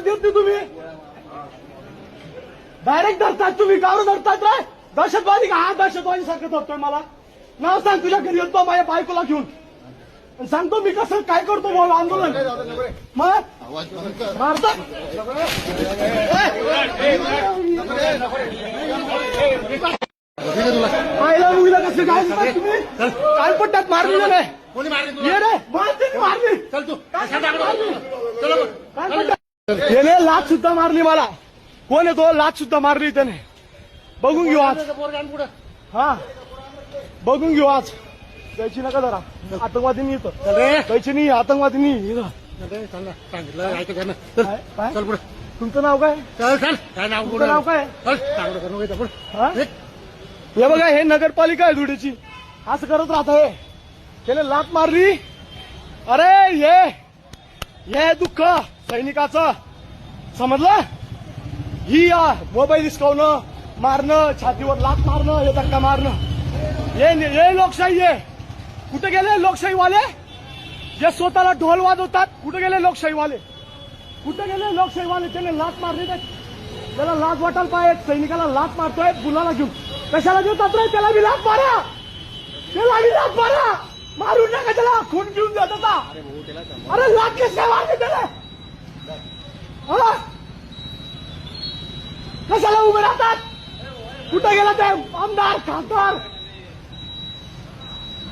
परत येत नाही तुम्ही? डायरेक्ट धरतात तुम्ही गावर धरतात रे. दहशतवादी का? हा दहशतवादी सारखं धरतोय मला. नाव सांग तुझ्या घरी येतो माझ्या बायकोला घेऊन. सांगतो मी कसं काय करतो भाऊ आंदोलन? मग? मारतात पाहिलं मुलीला कसं काय तुम्ही? काय पट्ट्यात मारली नाही कोणी मारली तुला? ये रे मारते ती मारली? चल तू काय कशाला मारली? दाखव? चलो बघ. काय पट्ट्यात याने लाच सुद्धा मारली मला. कोण आहे तो? लाच सुद्धा मारली त्याने. बघून घेऊ आज. हा. बघून घेऊ आज. जायची नका जरा. आतंकवादी नाही जायची नाही आतंकवादी नाही. सांगितलं तुमचं नाव काय? चल चल. काय नाव तुमचं नाव काय? हा? बघा हे नगरपालिका आहे धुळ्याची असं करत राहत हे. त्याने लात मारली. अरे ये हे दुःख. सैनिकाचं समजलं? ही या मोबाईल हिसकावणं मारणं छातीवर लात मारणं हे धक्का मारणं. हे लोकशाही आहे. कुठे गेले लोकशाहीवाले? जे स्वतःला ढोल वाजवतात कुठे गेले लोकशाहीवाले? कुठे गेले लोकशाहीवाले? त्याने लात मारली त्याला लाज वाटायला पाहिजे. सैनिकाला लात मारतोय मुलाला घेऊन. कशाला देतात रे? त्याला बी लात मारा. त्याला बी लात मारा. मारून नका त्याला. खून घेऊन जात होता अरे कशी काय मारते त्याला हा? कशाला उभे राहतात? कुठे गेला ते? आमदार खासदार.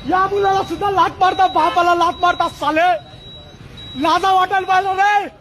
या मुलाला सुद्धा लात मारता बापाला लात मारता साले. लाजा वाटायला पाहिजे रे.